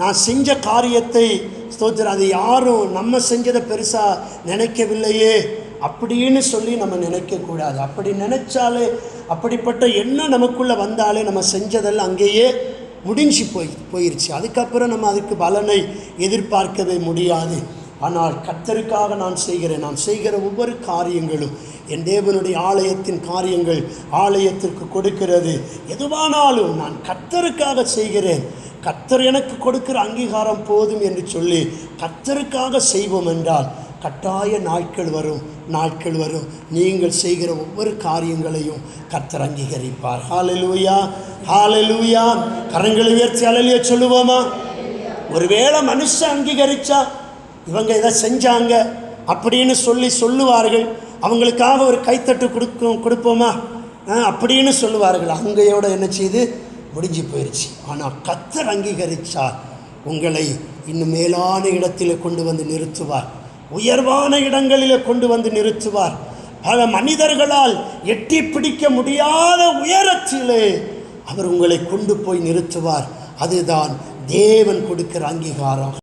நான் செஞ்ச காரியத்தை ஸ்தோத்திரம் அது யாரும் நம்ம செஞ்சதை பெருசாக நினைக்கவில்லையே. அப்படின்னு சொல்லி நம்ம நினைக்கக்கூடாது. அப்படி நினைச்சாலே அப்படிப்பட்ட எண்ணம் நமக்குள்ளே வந்தாலே நம்ம செஞ்சதெல்லாம் அங்கேயே முடிஞ்சு போய் போயிருச்சு. அதுக்கப்புறம் நம்ம அதுக்கு பலனை எதிர்பார்க்கவே முடியாது. ஆனால் கர்த்தருக்காக நான் செய்கிறேன். நான் செய்கிற ஒவ்வொரு காரியங்களும் என் தேவனுடைய ஆலயத்தின் காரியங்கள் ஆலயத்திற்கு கொடுக்கிறது. எதுவானாலும் நான் கர்த்தருக்காக செய்கிறேன். கர்த்தர் எனக்கு கொடுக்கிற அங்கீகாரம் போதும் என்று சொல்லி கத்தருக்காக செய்வோம் என்றால் கட்டாய நாட்கள் வரும் நாட்கள் வரும். நீங்கள் செய்கிற ஒவ்வொரு காரியங்களையும் கத்தர் அங்கீகரிப்பார். ஹாலலூயா ஹாலலூயா கரங்களை உயர்த்தி அலலிய சொல்லுவோமா? ஒருவேளை மனுஷன் அங்கீகரிச்சா இவங்க இதை செஞ்சாங்க அப்படின்னு சொல்லி சொல்லுவார்கள். அவங்களுக்காக ஒரு கைத்தட்டு கொடுக்கும் கொடுப்போமா? ஆ, அப்படின்னு சொல்லுவார்கள். அங்கையோட என்ன செய்து? முடிஞ்சு போயிடுச்சு ஆனால் கத்தர் அங்கீகரித்தார் உங்களை இன்னும் மேலான இடத்தில் கொண்டு வந்து நிறுத்துவார். உயர்வான இடங்களில் கொண்டு வந்து நிறுத்துவார். பல மனிதர்களால் எட்டி பிடிக்க முடியாத உயரத்திலே அவர் உங்களை கொண்டு போய் நிறுத்துவார். அதுதான் தேவன் கொடுக்கிற அங்கீகாரம்.